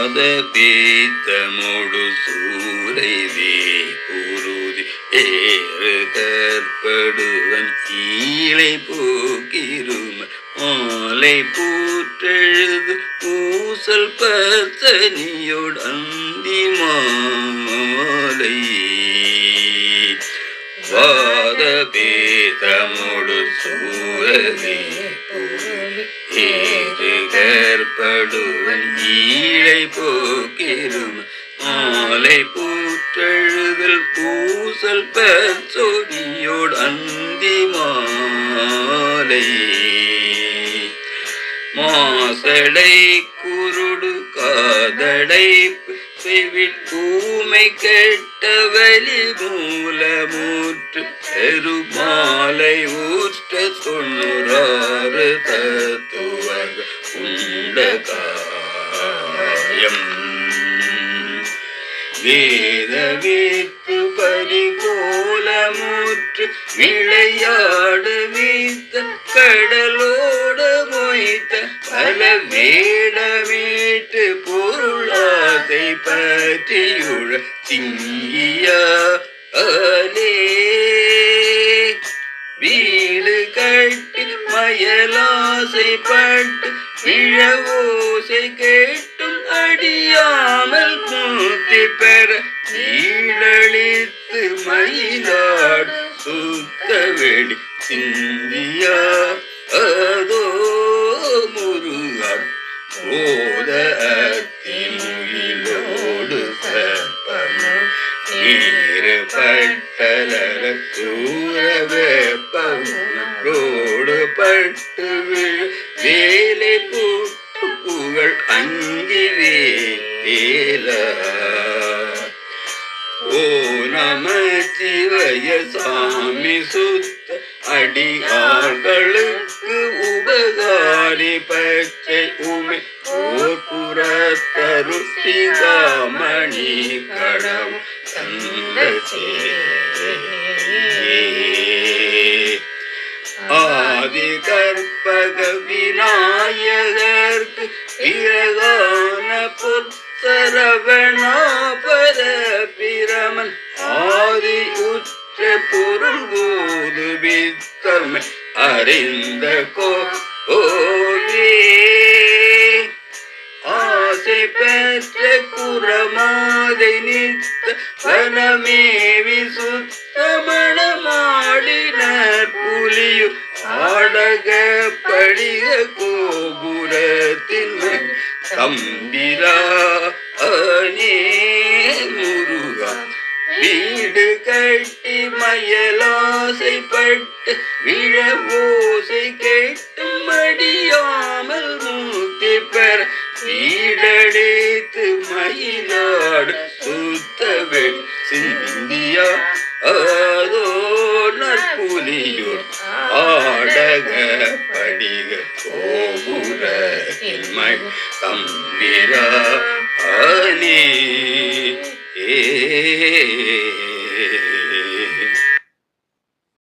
பாத பீத்தமுடு சூரைவே உருதி ஏறு கற்படுவன். ஈழை போக்கிரும மாலை பூற்றெழுது பூசல் பத்தனியோடு அந்தி மாலை பாத பீதமுடு சூரவே ஏறு கற்படுவன். ஈழை போக்கிரும். மாலை பூற்றெழுதல் பூசல் பச்சொடியோடு அந்தி மாலை. மாசடை குருடு காதடை செவிட்பூமை கெட்ட வலி மூலமூற்று பெருமாலை ஊற்ற தொண்ணூறாறு தத்துவக உண்ட காயம் வேத வீட்டு பரிகோலமுற்று விளையாடு வீத்த கடலோடு மொய்த்த பல வேடமேட்டு பொருளாதை பற்றியுழ திங்கியா வீடு கட்டி மயலாசை பட்டு விழவோசை கேட்டு அடியாமல் மூத்தி பெற வீடழித்து மயிலாடு சுத்த வெடி சிந்தியா. அதோ முருகன் போத அத்திமுயிலோடு சப்பமு நீரு பட்டலர தூர வெப்போடு பட்டு வேலை பூ புகழ் அங்கி வேல ஓ நம சிவய சாமி சுத்த அடியார்களுக்கு உபகாரி பச்சை உமை ஓர் புறத்தரு சிகாமணி கடம் ஆதி கற்பக விநாயகர்க்கு பிரகான புத்தரவணாபர பிரமன் ஆதி உற்ற பொருள் போது வித்தமை அறிந்த கோவே ஆசை பெற்ற குரமாதை நித்த வனமே கோபுரத்தின் மேல் தம்பிரா அனே முருகா. வீடு கட்டி மயலாசைப்பட்டு விழ ஓசை கேட்டு மடியாமல் மூத்தி பெற வீடடைத்து மயிலாடு சுத்தவே. சிந்தியா அதோ புலியூர் ஆடக படிக கோபுரத்தில் தம்பிரா அனே ஏ